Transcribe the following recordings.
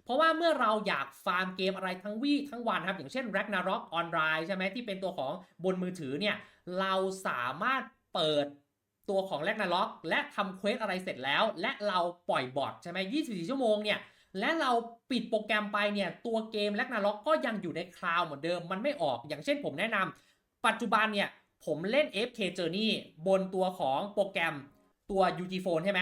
เราะว่าเมื่อเราอยากฟาร์มเกมอะไรทั้งวี่ทั้งวันครับ อย่างเช่น Ragnarok Online ใช่ไหมที่เป็นตัวของบนมือถือเนี่ย เราสามารถเปิดตัวของ Ragnarok และทำเควสอะไรเสร็จแล้ว และเราปล่อยบอทใช่ไหม24 ชั่วโมงเนี่ย และเราปิดโปรแกรมไปเนี่ย ตัวเกม Ragnarok ก็ยังอยู่ในคลาวด์เหมือนเดิม มันไม่ออก อย่างเช่นผมแนะนำปัจจุบันเนี่ย ผมเล่น FK Journey บนตัวของโปรแกรมตัว UG Phone ใช่ไหม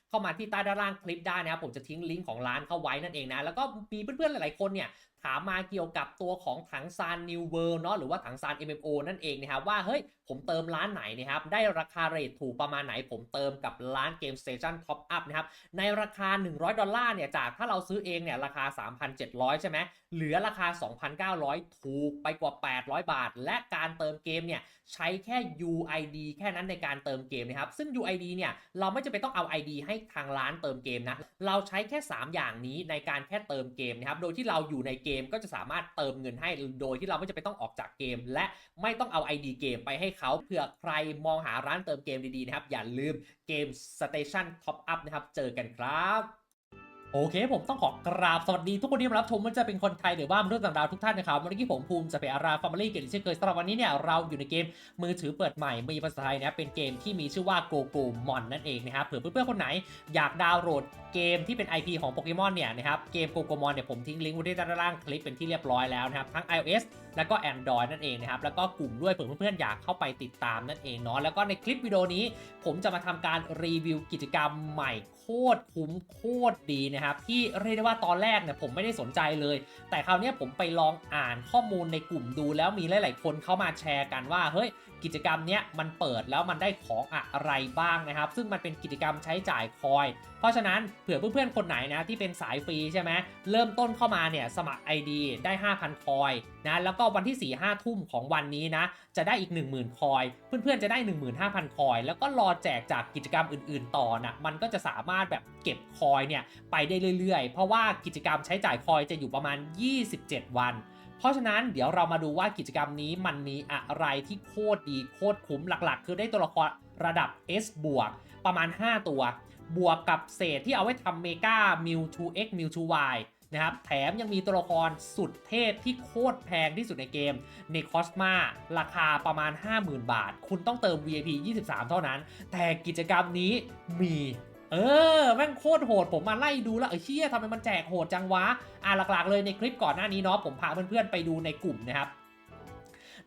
เข้ามาที่ใต้ด้านล่างคลิปได้นะครับผมจะทิ้งลิงก์ของร้านเข้าไว้นั่นเองนะ แล้วก็มีเพื่อนๆหลายๆคนเนี่ยถามมาเกี่ยวกับตัวของถังซาน New World เนาะหรือว่าถังซาน MMO นั่นเองนะครับว่าเฮ้ยผมเติมร้านไหนนะครับได้ราคาเรทถูกประมาณไหน ผมเติมกับร้าน Game Station Top Up นะครับในราคา 100 ดอลลาร์เนี่ยจากถ้าเราซื้อเองเนี่ยราคา 3,700 ใช่ไหมเหลือราคา 2,900 ถูกไปกว่า 800 บาท และการเติมเกมเนี่ย ใช้แค่ UID แค่นั้นในการเติมเกมนะครับ ซึ่ง UID เนี่ยเราไม่จำเป็นต้องเอา ID ให้ทางร้านเติมเกมนะ เราใช้แค่ 3 อย่างนี้ในการแค่เติมเกมนะครับ โดยที่เราอยู่ในเกมก็จะสามารถเติมเงินให้ โดยที่เราไม่จำเป็นต้องออกจากเกม และไม่ต้องเอา ID เกมไปให้เขา เผื่อใครมองหาร้านเติมเกมดีๆนะครับ อย่าลืมเกม Station Top Up นะครับ เจอกันครับ โอเค ผมต้องขอกราบสวัสดีทุกคนที่มารับชมไมันจะเป็นคนไทยหรือว่ามนุษย์ต่างดาวทุกท่านนะครับเมื่อกี้ผมภูมิจะไปอาราฟาร์มลี่เกมเช่นเคยสำหรับวันนี้เนี่ยเราอยู่ในเกมมือถือเปิดใหม่มีภาษาไทยนะเป็นเกมที่มีชื่อว่าโกโกมอนนั่นเองนะครับเผื่อเพื่อนๆคนไหนอยากดาวน์โหลด เกมที่เป็น IP ของโปเกมอนเนี่ยนะครับเกมโกโกมอนเนี่ยผมทิ้งลิงก์ไว้ที่ด้านล่างคลิปเป็นที่เรียบร้อยแล้วนะครับทั้ง iOS แล้วก็ Android นั่นเองนะครับแล้วก็กลุ่มด้วยเผื่อเพื่อนๆอยากเข้าไปติดตามนั่นเองเนาะแล้วก็ในคลิปวิดีโอนี้ ผมจะมาทำการรีวิวกิจกรรมใหม่โคตรคุ้มโคตรดีนะครับที่เรียกได้ว่าตอนแรกเนี่ยผมไม่ได้สนใจเลย แต่คราวนี้ผมไปลองอ่านข้อมูลในกลุ่มดูแล้วมีหลาย ๆ คนเข้ามาแชร์กันว่าเฮ้ยกิจกรรมเนี้ยมันเปิดแล้วมันได้ของอะไรบ้างนะครับ ซึ่งมันเป็นกิจกรรมใช้จ่ายคอย เพราะฉะนั้นเผื่อเพื่อนๆคนไหนนะที่เป็นสายฟรีใช่ไหมเริ่มต้นเข้ามาเนี่ยสมัคร ID ได้ 5,000 คอยนะแล้วก็วันที่ 4 5 ทุ่มของวันนี้นะจะได้อีก 10,000 คอย เพื่อนๆจะได้ 15,000 คอย แล้วก็รอแจกจากกิจกรรมอื่นๆต่อนะมันก็จะสามารถแบบเก็บคอยเนี่ยไปได้เรื่อยๆ เพราะว่ากิจกรรมใช้จ่ายคอยจะอยู่ประมาณ 27 วันเพราะฉะนั้นเดี๋ยวเรามาดูว่ากิจกรรมนี้มันมีอะไรที่โคตรดีโคตรคุ้มหลักๆ คือได้ตัวละครระดับ S บวกประมาณ 5 ตัว บวกกับเศษที่เอาไว้ทำเมกามิว 2x มิว 2y นะครับ แถมยังมีตัวละครสุดเทพที่โคตรแพงที่สุดในเกมในคอสมาราคาประมาณ 50,000 บาท คุณต้องเติม VIP 23 เท่านั้น แต่กิจกรรมนี้มี เออ แม่งโคตรโหด ผมมาไล่ดูแล้วเออเชี่ยทำไมมันแจกโหดจังวะ อะหลักๆเลยในคลิปก่อนหน้านี้เนาะผมพาเพื่อนๆไปดูในกลุ่มนะครับ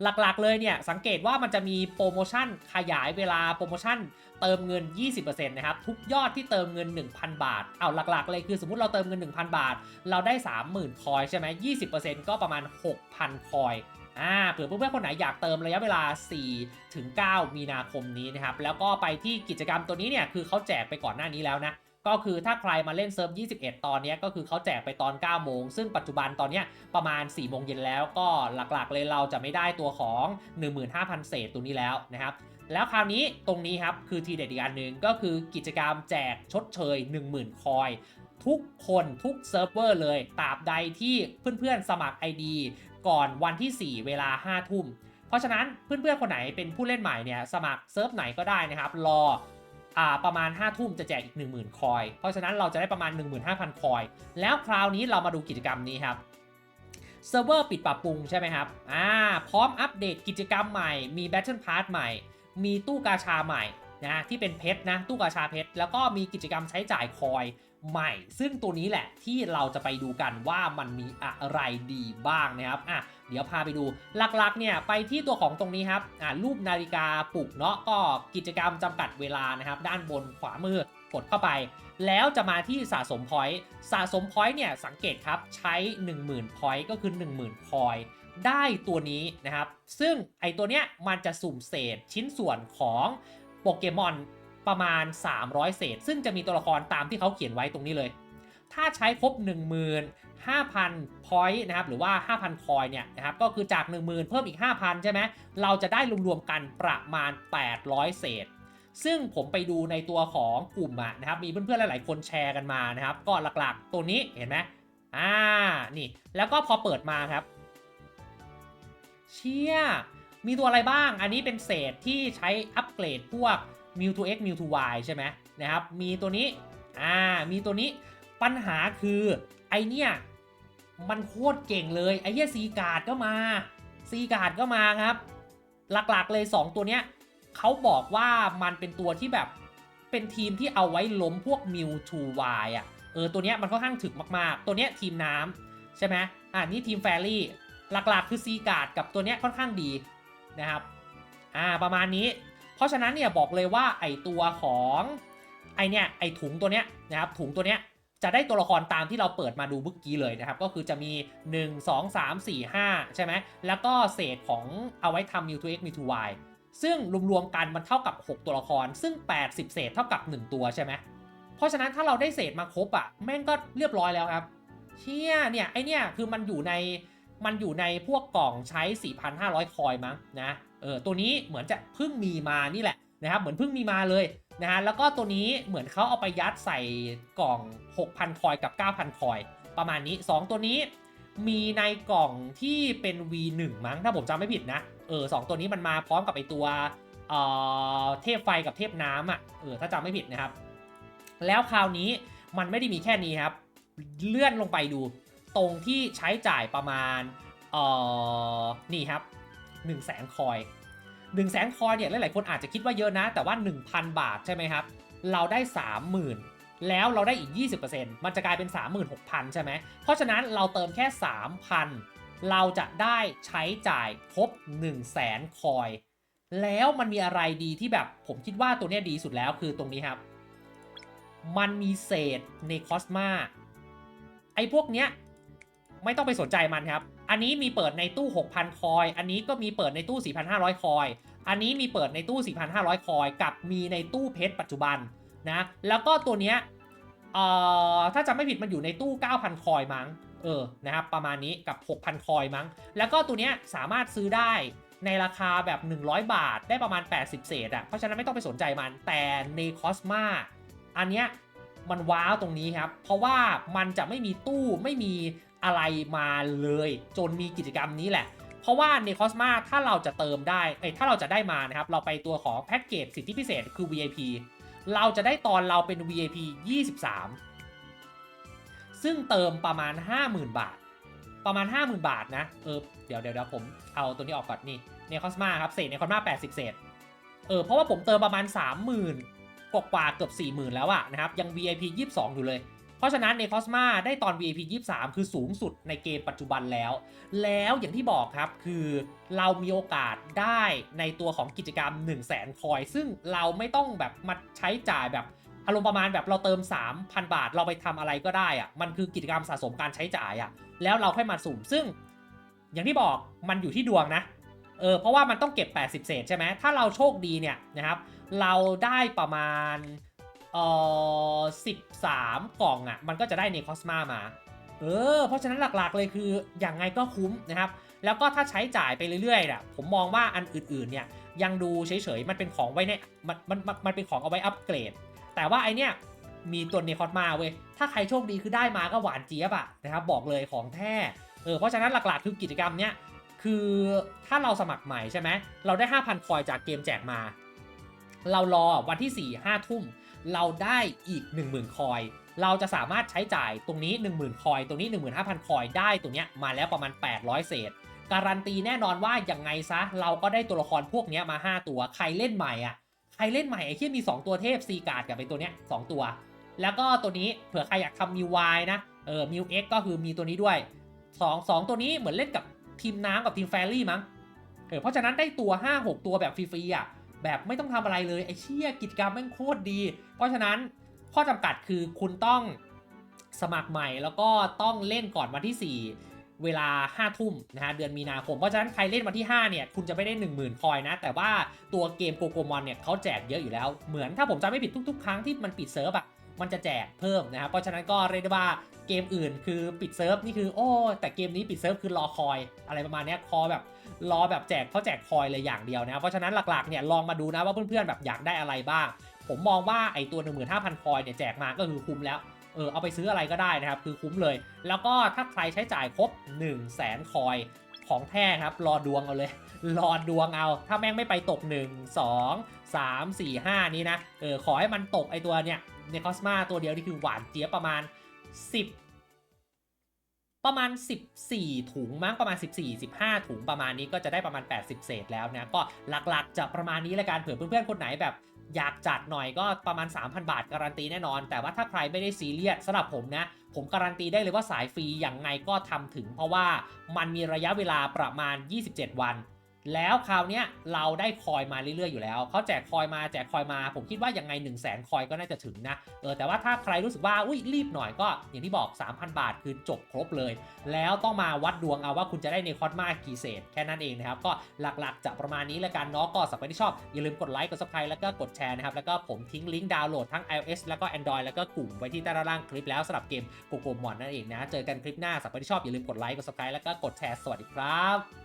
หลักๆเลยเนี่ยสังเกตว่ามันจะมีโปรโมชั่นขยายเวลาโปรโมชั่นเติมเงิน 20%นะครับทุกยอดที่เติมเงิน 1,000 บาท เอาหลักๆเลยคือสมมติเราเติมเงิน 1,000 บาท เราได้ 30,000 คอยใช่ไหม20%ก็ประมาณ 6,000 คอยอ่าเผื่อเพื่อนๆคนไหนอยากเติมระยะเวลา 4 ถึง 9 มีนาคมนี้นะครับ แล้วก็ไปที่กิจกรรมตัวนี้เนี่ย คือเขาแจกไปก่อนหน้านี้แล้วนะ ก็คือถ้าใครมาเล่นเซิร์ฟ 21 ตอนนี้ก็คือเขาแจกไปตอน 9 โมง ซึ่งปัจจุบันตอนนี้ประมาณ 4 โมงเย็นแล้วก็หลักๆเลยเราจะไม่ได้ตัวของ 15,000 เศษตัวนี้แล้วนะครับแล้วคราวนี้ตรงนี้ครับคือทีเด็ดอีกอันหนึ่งก็คือกิจกรรมแจกชดเชย 10,000 คอยทุกคนทุกเซิร์ฟเวอร์เลยตราบใดที่เพื่อนๆสมัคร ID ก่อนวันที่ 4 เวลา 5 ทุ่ม เพราะฉะนั้นเพื่อนๆคนไหนเป็นผู้เล่นใหม่เนี่ยสมัครเซิร์ฟไหนก็ได้นะครับ รอ อ่าประมาณ 5 ทุ่มจะแจกอีก 10,000 คอย เพราะฉะนั้นเราจะได้ประมาณ 15,000 คอย แล้วคราวนี้เรามาดูกิจกรรมนี้ครับเซิร์ฟเวอร์ปิดปรับปรุงใช่ไหมครับอ่าพร้อมอัปเดตกิจกรรมใหม่มีแบทเทิลพาร์ทใหม่ มีตู้กาชาใหม่ นะที่เป็นเพชรนะตู้กาชาเพชรแล้วก็มีกิจกรรมใช้จ่ายคอยใหม่ ซึ่งตัวนี้แหละที่เราจะไปดูกันว่ามันมีอะไรดีบ้างนะครับอะเดี๋ยวพาไปดูหลักๆเนี่ยไปที่ตัวของตรงนี้ครับอ่ารูปนาฬิกาปลุกเนาะก็กิจกรรมจำกัดเวลานะครับ ด้านบนขวามือกดเข้าไป แล้วจะมาที่สะสมพอยต์สะสมพอยต์เนี่ยสังเกตครับใช้ 10,000พอยต์ก็คือ 10,000คอยได้ตัวนี้นะครับ ซึ่งไอตัวเนี้ยมันจะสุ่มเศษชิ้นส่วนของ โปเกมอนประมาณ 300 เศษ ซึ่งจะมีตัวละครตามที่เขาเขียนไว้ตรงนี้เลย ถ้าใช้ครบ 15,000พอยต์นะครับหรือว่า 5,000 คอยเนี่ยนะครับก็คือจาก 10,000 เพิ่มอีก 5,000 ใช่ไหมเราจะได้รวมๆกันประมาณ 800 เศษ ซึ่งผมไปดูในตัวของกลุ่มอะนะครับมีเพื่อนๆ หลายๆ คนแชร์กันมานะครับก็หลักๆ ตัวนี้เห็นไหมอ่านี่แล้วก็พอเปิดมาครับ เชี่ยมีตัวอะไรบ้าง อันนี้เป็นเศษที่ใช้อัป เกรดพวก m e w to X m e w to Y ใช่ไหมนะครับ มีตัวนี้ อ่า มีตัวนี้ ปัญหาคือไอเนี่ย มันโคตรเก่งเลย ไอเหี้ยซีการ์ดก็มา ซีการ์ดก็มาครับ หลักๆเลย 2 ตัวเนี้ยเขาบอกว่ามันเป็นตัวที่แบบ เป็นทีมที่เอาไว้ล้มพวก m e w to Y อะ เออ ตัวเนี้ยมันค่อนข้างถึกมากๆ ตัวเนี้ยทีมน้ำใช่ไหมอ่านี่ทีมแฟรี่ หลักๆ คือซีการ์ดกับตัวเนี้ยค่อนข้างดีนะครับ อ่า ประมาณนี้ เพราะฉะนั้นเนี่ยบอกเลยว่าไอตัวของไอเนี่ยไอถุงตัวเนี้ยนะครับถุงตัวเนี้ยจะได้ตัวละครตามที่เราเปิดมาดูเมื่อกี้เลยนะครับ ก็คือจะมี 1 2 3 4 5 ใช่ไหมแล้วก็เศษของเอาไว้ทำ Mew to X Mew to Y ซึ่งรวมๆกันมันเท่ากับ 6 ตัวละคร ซึ่ง 80 เศษเท่ากับ 1 ตัวใช่ไหมเพราะฉะนั้นถ้าเราได้เศษมาครบอะ่ะแม่งก็เรียบร้อยแล้วครับเชี่ยเนี่ยไอเนี่ยคือมันอยู่ในมันอยู่ในพวกกล่องใช้ 4,500 คอยมั้งนะ เออตัวนี้เหมือนจะเพิ่งมีมานี่แหละนะครับเหมือนเพิ่งมีมาเลยนะฮะแล้วก็ตัวนี้เหมือนเขาเอาไปยัดใส่กล่อง 6,000 คอยกับ 9,000 คอย ประมาณนี้ 2 ตัวนี้มีในกล่องที่เป็น V1 มั้งถ้าผมจำไม่ผิดนะเออสองตัวนี้มันมาพร้อมกับไอตัวเออเทพไฟกับเทพน้ำอะเออถ้าจำไม่ผิดนะครับ แล้วคราวนี้มันไม่ได้มีแค่นี้ครับ เลื่อนลงไปดู ตรงที่ใช้จ่ายประมาณเออนี่ครับ 1 0 0 0 0แสนคอย1 0 0 0 0แสนคอยเนี่ยหลายๆคนอาจจะคิดว่าเยอะนะ แต่ว่า 1,000 บาทใช่ไหมครับ เราได้ 30,000 แล้วเราได้อีก 20%มันจะกลายเป็น 36,000 ใช่ไหมเพราะฉะนั้นเราเติมแค่ 3,000 เราจะได้ใช้จ่ายครบ 1 0 0 0 0แสนคอยแล้วมันมีอะไรดีที่แบบผมคิดว่าตัวเนี้ยดีสุดแล้วคือตรงนี้ครับ มันมีเศษในคอสมาไอ้พวกเนี้ยไม่ต้องไปสนใจมันครับ อันนี้มีเปิดในตู้ 6,000 คอย อันนี้ก็มีเปิดในตู้ 4,500 คอย อันนี้มีเปิดในตู้ 4,500 คอย กับมีในตู้เพชรปัจจุบันนะ แล้วก็ตัวเนี้ยเอ่อถ้าจำไม่ผิดมันอยู่ในตู้ 9,000 คอยมั้ง เออ นะครับประมาณนี้กับ 6,000 คอยมั้ง แล้วก็ตัวเนี้ยสามารถซื้อได้ในราคาแบบ 100 บาทได้ประมาณ 80 เศษอะ่ะ เพราะฉะนั้นไม่ต้องไปสนใจมัน แต่ในคอสมาอันเนี้ยมันว้าวตรงนี้ครับ เพราะว่ามันจะไม่มีตู้ไม่มี อะไรมาเลย จนมีกิจกรรมนี้แหละ เพราะว่าในคอสมาถ้าเราจะเติมได้เอ้ถ้าเราจะได้มานะครับ เราไปตัวของแพ็กเกจสิทธิพิเศษคือ VIP เราจะได้ตอนเราเป็น VIP 23 ซึ่งเติมประมาณ 50,000 บาท ประมาณ 50,000 บาทนะ เออ เดี๋ยวเดี๋ยวเดี๋ยวผมเอาตัวนี้ออกก่อนนี่ในคอสมาครับ เศษในคอสมา80 เศษ เออ เพราะว่าผมเติมประมาณ 30,000 กว่ากว่าเกือบ 40,000 แล้วอะนะครับ ยัง VIP 22 อยู่เลย เพราะฉะนั้นในคอสมาได้ตอน VIP 23 คือสูงสุดในเกมปัจจุบันแล้ว แล้วอย่างที่บอกครับคือเรามีโอกาสได้ในตัวของกิจกรรม 1 0 0 0 0แสนคอยซึ่งเราไม่ต้องแบบมาใช้จ่ายแบบอารมณ์ประมาณแบบเราเติม 3,000 บาท เราไปทำอะไรก็ได้อะมันคือกิจกรรมสะสมการใช้จ่ายอะแล้วเราค่อยมาสุ่มซึ่ง อย่างที่บอกมันอยู่ที่ดวงนะเออเพราะว่ามันต้องเก็บ 80 เศษใช่ไหมถ้าเราโชคดีเนี่ยนะครับเราได้ประมาณ เอ่อ13 กล่องอะ่ะ มันก็จะได้เนคอสมามา เออ เพราะฉะนั้นหลักๆเลยคืออย่างไงก็คุ้มนะครับ แล้วก็ถ้าใช้จ่ายไปเรื่อยๆน่ะผมมองว่าอันอื่นๆเนี่ยยังดูเฉยๆ มันเป็นของไว้ในมันมันมันมันเป็นของเอาไว้อัปเกรด แต่ว่าไอเนี้ยมีตัวเนคอสมาเว้ย ถ้าใครโชคดีคือได้มาก็หวานเจี๊ยบอะนะครับบอกเลยของแท้ เออ เพราะฉะนั้นหลักๆคือกิจกรรมเนี้ยคือถ้าเราสมัครใหม่ใช่ไหม เราได้ 5,000 คอยจากเกมแจกมา เรารอวันที่ 4 5 ทุ่ม เราได้อีก 10,000 คอย เราจะสามารถใช้จ่ายตรงนี้ 10,000 คอย ตรงนี้ 15,000 คอยได้ตรงเนี้ยมาแล้วประมาณ 800 เศษ การันตีแน่นอนว่าอยังไงซะ เราก็ได้ตัวละครพวกเนี้ยมา 5 ตัว ใครเล่นใหม่อะ ใครเล่นใหม่ไอ้ที่มี 2 ตัวเทพซีการ์ดกับไอ้ตัวเนี้ยสองตัว แล้วก็ตัวนี้เผื่อใครอยากทำมิวายนะ เออ มิวเอ็กก็คือมีตัวนี้ด้วยสองสองตัวนี้เหมือนเล่นกับทีมน้ำกับทีมแฟรี่มั้ง เออ เพราะฉะนั้นได้ตัว 5 6 ตัวแบบฟรีๆอะ แบบไม่ต้องทำอะไรเลยไอ้เชี่ยกิจกรรมแม่งโคตรดี เพราะฉะนั้นข้อจำกัดคือคุณต้องสมัครใหม่แล้วก็ต้องเล่นก่อนวันที่ 4 เวลา 5 ทุ่มนะฮะเดือนมีนาคม เพราะฉะนั้นใครเล่นวันที่ 5 เนี่ย คุณจะไม่ได้ 10,000 คอยนะ แต่ว่าตัวเกมโกโกมอนเนี่ยเขาแจกเยอะอยู่แล้ว เหมือนถ้าผมจำไม่ผิดทุกๆ ครั้งที่มันปิดเซิร์ฟอะมันจะแจกเพิ่มนะครับเพราะฉะนั้นก็เรียกได้ว่า เกมอื่นคือปิดเซิร์ฟนี่คือโอ้แต่เกมนี้ปิดเซิร์ฟคือรอคอยอะไรประมาณนี้คอแบบรอแบบแจกเขาแจกคอยเลยอย่างเดียวนะเพราะฉะนั้นหลักๆเนี่ยลองมาดูนะว่าเพื่อนๆแบบอยากได้อะไรบ้าง ผมมองว่าไอตัว 15,000 คอยเนี่ยแจกมาก็คือคุ้มแล้วเออเอาไปซื้ออะไรก็ได้นะครับคือคุ้มเลย แล้วก็ถ้าใครใช้จ่ายครบ 1 0 0 0 0แสนคอยของแท้ครับ รอดวงเอาเลย รอดวงเอา ถ้าแม่งไม่ไปตก 1 2 3 4 5 นี้นะ เออ ขอให้มันตกไอตัวเนี่ยในคอสมาตัวเดียวนี่คือหวานเจี๊ยบประมาณ 10 ประมาณ 14 ถุงมั้งประมาณ 14 15 ถุงประมาณนี้ก็จะได้ประมาณ 80 เศษแล้วนะ ก็หลักๆ จะประมาณนี้ละกันเผื่อเพื่อนๆ คนไหนแบบอยากจัดหน่อยก็ประมาณ 3,000 บาทการันตีแน่นอน แต่ว่าถ้าใครไม่ได้ซีเรียสสำหรับผมนะ ผมการันตีได้เลยว่าสายฟรีอย่างไงก็ทำถึง เพราะว่ามันมีระยะเวลาประมาณ 27 วัน แล้วคราวนี้เราได้คอยมาเรื่อยๆอยู่แล้วเขาแจกคอยมาแจกคอยมา ผมคิดว่ายังไง 1 0 0 0 0แสนคอยก็น่าจะถึงนะเออแต่ว่าถ้าใครรู้สึกว่าอุ้ยรีบหน่อยก็ อย่างที่บอก 3,000 บาทคือจบครบเลย แล้วต้องมาวัดดวงเอาว่าคุณจะได้ในคอสมากี่เศษแค่นั้นเองนะครับ ก็หลักๆจะประมาณนี้ละกันเนาะก็สำหรับที่ชอบ อย่าลืมกดไลค์กด subscribe แล้วก็กดแชร์นะครับแล้วก็ผมทิ้งลิงก์ดาวน์โหลดทั้ง iOS แล้วก็ Android แล้วก็กลุ่มไว้ที่ใต้ล่างคลิปแล้วสำหรับเกมโกโกมอนนั่นเองนะเจอกันคลิปหน้าสำหรับที่ชอบอย่าลืมกดไลค์กด subscribe แล้วก็กดแชร์สวัสดีครับ